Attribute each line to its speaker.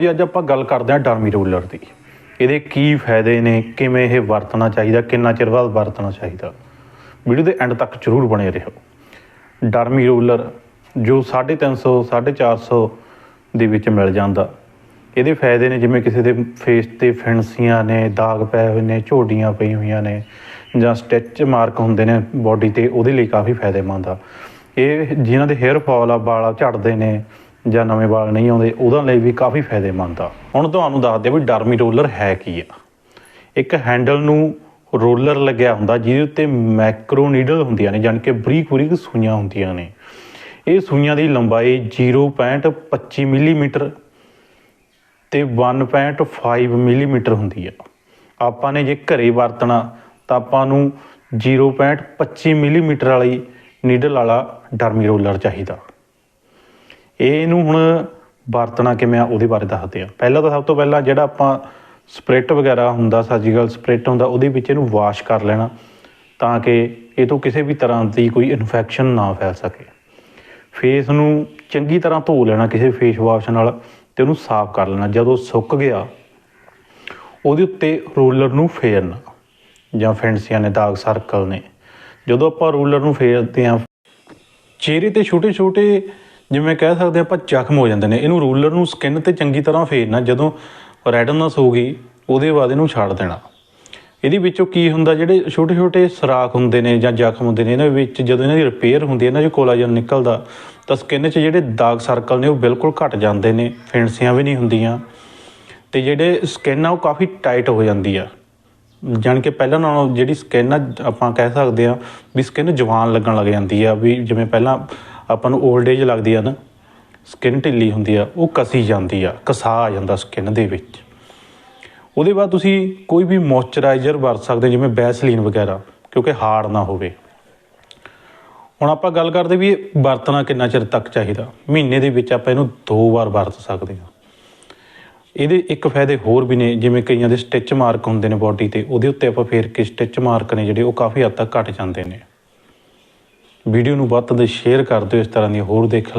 Speaker 1: ਜੀ, ਅੱਜ ਆਪਾਂ ਗੱਲ ਕਰਦੇ ਹਾਂ ਡਰਮੀ ਰੂਲਰ ਦੀ। ਇਹਦੇ ਕੀ ਫਾਇਦੇ ਨੇ, ਕਿਵੇਂ ਇਹ ਵਰਤਣਾ ਚਾਹੀਦਾ, ਕਿੰਨਾ ਚਿਰ ਬਾਅਦ ਵਰਤਣਾ ਚਾਹੀਦਾ। ਵੀਡੀਓ ਦੇ ਐਂਡ ਤੱਕ ਜ਼ਰੂਰ ਬਣੇ ਰਹੋ। ਡਰਮੀ ਰੂਲਰ ਜੋ 350 450 ਦੇ ਵਿੱਚ ਮਿਲ ਜਾਂਦਾ। ਇਹਦੇ ਫਾਇਦੇ ਨੇ, ਜਿਵੇਂ ਕਿਸੇ ਦੇ ਫੇਸ ਤੇ ਫਿਣਸੀਆਂ ਨੇ, ਦਾਗ ਪਏ ਹੋਏ ਨੇ, ਝੋਡੀਆਂ ਪਈਆਂ ਹੋਈਆਂ ਨੇ, ਜਾਂ ਸਟਿਚ ਮਾਰਕ ਹੁੰਦੇ ਨੇ ਬਾਡੀ ਤੇ, ਉਹਦੇ ਲਈ ਕਾਫੀ ਫਾਇਦੇਮੰਦ ਆ। ਇਹ ਜਿਨ੍ਹਾਂ ਦੇ ਹੇਅਰ ਫਾਲ ਆ, ਵਾਲ ਝੜਦੇ ਨੇ ਜਾਂ ਨਵੇਂ ਵਾਲ ਨਹੀਂ ਆਉਂਦੇ, ਉਹਦਾਂ ਲਈ ਵੀ ਕਾਫੀ ਫਾਇਦੇਮੰਦ ਆ। ਹੁਣ ਤੁਹਾਨੂੰ ਦੱਸਦੇ ਆ ਵੀ ਡਰਮੀ ਰੋਲਰ ਹੈ ਕੀ ਆ। ਇੱਕ ਹੈਂਡਲ ਨੂੰ ਰੋਲਰ ਲੱਗਿਆ ਹੁੰਦਾ, ਜਿਹਦੇ ਉੱਤੇ ਮੈਕਰੋ ਨੀਡਲ ਹੁੰਦੀਆਂ ਨੇ, ਜਾਣੀ ਕਿ ਬਰੀਕ ਬਰੀਕ ਸੂਈਆਂ ਹੁੰਦੀਆਂ ਨੇ। ਇਹ ਸੂਈਆਂ ਦੀ ਲੰਬਾਈ 0.25 ਮਿਲੀਮੀਟਰ ਤੇ 1.5 ਮਿਲੀਮੀਟਰ ਹੁੰਦੀ ਆ। ਆਪਾਂ ਨੇ ਜੇ ਘਰੇ ਵਰਤਣਾ, ਤਾਂ ਆਪਾਂ ਨੂੰ 0.25 ਮਿਲੀਮੀਟਰ ਵਾਲੀ ਨੀਡਲ ਵਾਲਾ ਡਰਮੀ ਰੋਲਰ ਚਾਹੀਦਾ। ਇਹਨੂੰ ਹੁਣ ਵਰਤਣਾ ਕਿਵੇਂ ਆ, ਉਹਦੇ ਬਾਰੇ ਦੱਸਦੇ ਆ। ਪਹਿਲਾਂ ਤਾਂ ਸਭ ਤੋਂ ਪਹਿਲਾਂ ਜਿਹੜਾ ਆਪਾਂ ਸਪ੍ਰਿਟ ਵਗੈਰਾ ਹੁੰਦਾ ਸਰਜੀਕਲ ਸਪ੍ਰਿਟ ਹੁੰਦਾ, ਉਹਦੇ ਵਿੱਚ ਇਹਨੂੰ ਵਾਸ਼ ਕਰ ਲੈਣਾ ਤਾਂ ਕਿ ਇਹ ਤੋਂ ਕਿਸੇ ਵੀ ਤਰ੍ਹਾਂ ਦੀ ਕੋਈ ਇਨਫੈਕਸ਼ਨ ਨਾ ਫੈਲ ਸਕੇ। ਫੇਸ ਨੂੰ ਚੰਗੀ ਤਰ੍ਹਾਂ ਧੋ ਲੈਣਾ, ਕਿਸੇ ਫੇਸ ਵਾਸ਼ ਨਾਲ ਤੇ ਉਹਨੂੰ ਸਾਫ਼ ਕਰ ਲੈਣਾ। ਜਦੋਂ ਸੁੱਕ ਗਿਆ, ਉਹਦੇ ਉੱਤੇ ਰੋਲਰ ਨੂੰ ਫੇਰਨਾ, ਜਾਂ ਫੈਂਸੀਆਂ ਨੇ ਦਾਗ ਸਰਕਲ ਨੇ। ਜਦੋਂ ਆਪਾਂ ਰੋਲਰ ਨੂੰ ਫੇਰਦੇ ਆ ਚਿਹਰੇ ਤੇ ਛੋਟੇ ਛੋਟੇ ਜਿਵੇਂ ਕਹਿ ਸਕਦੇ ਹਾਂ ਆਪਾਂ ਜ਼ਖਮ ਹੋ ਜਾਂਦੇ ਨੇ, ਇਹਨੂੰ ਰੂਲਰ ਨੂੰ ਸਕਿਨ ਤੇ ਚੰਗੀ ਤਰ੍ਹਾਂ ਫੇਰਨਾ, ਜਦੋਂ ਰੈਡਨੈਸ ਹੋ ਗਈ ਉਹਦੇ ਬਾਅਦ ਇਹਨੂੰ ਛੱਡ ਦੇਣਾ। ਇਹਦੇ ਵਿੱਚੋਂ ਕੀ ਹੁੰਦਾ, ਜਿਹੜੇ ਛੋਟੇ ਛੋਟੇ ਸਰਾਖ ਹੁੰਦੇ ਨੇ ਜਾਂ ਜ਼ਖਮ ਹੁੰਦੇ ਨੇ ਇਹਨਾਂ ਵਿੱਚ ਜਦੋਂ ਇਹਨਾਂ ਦੀ ਰਿਪੇਅਰ ਹੁੰਦੀ ਹੈ ਇਹਨਾਂ 'ਚ ਕੋਲਾਜਨ ਨਿਕਲਦਾ, ਤਾਂ ਸਕਿਨ 'ਚ ਜਿਹੜੇ ਦਾਗ ਸਰਕਲ ਨੇ, ਉਹ ਬਿਲਕੁਲ ਘਟ ਜਾਂਦੇ ਨੇ, ਫਿੰਸੀਆਂ ਵੀ ਨਹੀਂ ਹੁੰਦੀਆਂ। ਤੇ ਜਿਹੜੇ ਸਕਿਨ ਆ, ਉਹ ਕਾਫੀ ਟਾਈਟ ਹੋ ਜਾਂਦੀ ਆ। ਜਾਣ ਕੇ ਪਹਿਲਾਂ ਨਾਲੋਂ ਜਿਹੜੀ ਸਕਿਨ ਆ, ਆਪਾਂ ਕਹਿ ਸਕਦੇ ਆ ਵੀ ਸਕਿਨ ਜਵਾਨ ਲੱਗਣ ਲੱਗ ਜਾਂਦੀ ਆ, ਵੀ ਜਿਵੇਂ ਪਹਿਲਾਂ ਆਪਾਂ ਨੂੰ 올ਡ ਏਜ ਲੱਗਦੀ ਆ ਨਾ ਸਕਿਨ ਢਿੱਲੀ ਹੁੰਦੀ ਆ, ਉਹ ਕਸੀ ਜਾਂਦੀ ਆ ਕਸਾ ਆ ਜਾਂਦਾ ਸਕਿਨ ਦੇ ਵਿੱਚ। ਉਹਦੇ ਬਾਅਦ ਤੁਸੀਂ ਕੋਈ ਵੀ ਮੋਇਸਚਰਾਈਜ਼ਰ ਵਰਤ ਸਕਦੇ ਜਿਵੇਂ ਬੈਸਲੀਨ ਵਗੈਰਾ, ਕਿਉਂਕਿ ਹਾਰਡ ਨਾ ਹੋਵੇ। ਹੁਣ ਆਪਾਂ ਗੱਲ ਕਰਦੇ ਵੀ ਵਰਤਣਾ ਕਿੰਨਾ ਚਿਰ ਤੱਕ ਚਾਹੀਦਾ? ਮਹੀਨੇ ਦੇ ਵਿੱਚ ਆਪਾਂ ਇਹਨੂੰ ਦੋ ਵਾਰ ਵਰਤ ਸਕਦੇ ਹਾਂ। ਇਹਦੇ ਇੱਕ ਫਾਇਦੇ ਹੋਰ ਵੀ ਨੇ, ਜਿਵੇਂ ਕਈਆਂ ਦੇ ਸਟਿਚ ਮਾਰਕ ਹੁੰਦੇ ਨੇ ਬਾਡੀ ਤੇ, ਉਹਦੇ ਉੱਤੇ ਆਪਾਂ ਫੇਰ ਕੇ ਸਟਿਚ ਮਾਰਕ ਨੇ ਜਿਹੜੇ, ਉਹ ਕਾਫੀ ਹੱਦ ਤੱਕ ਘਟ ਜਾਂਦੇ ਨੇ। ਵੀਡੀਓ ਨੂੰ ਵੱਧ ਤੋਂ ਵੱਧ ਸ਼ੇਅਰ ਕਰ ਦਿਓ ਇਸ ਤਰ੍ਹਾਂ ਦੀਆਂ ਹੋਰ ਦੇਖਣ